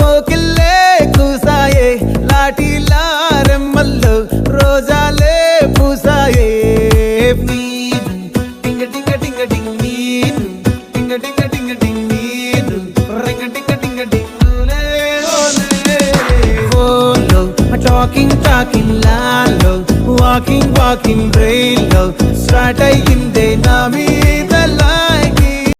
కోకిల్లే కూసాయే లాఠీలా రెమ్మల్లో రోజాలే పూసాయే. టింగ టింగ టింగ టింగ్ నీరు టింగ టింగ టింగ టింగ్ నీరు రింగ టింగ టింగ ఫోన్లో టాకింగ్ టాకింగ్ లాలో వాకింగ్ వాకింగ్ బ్రెయిన్లో స్టార్ట్ అయ్యిందే నా మీద.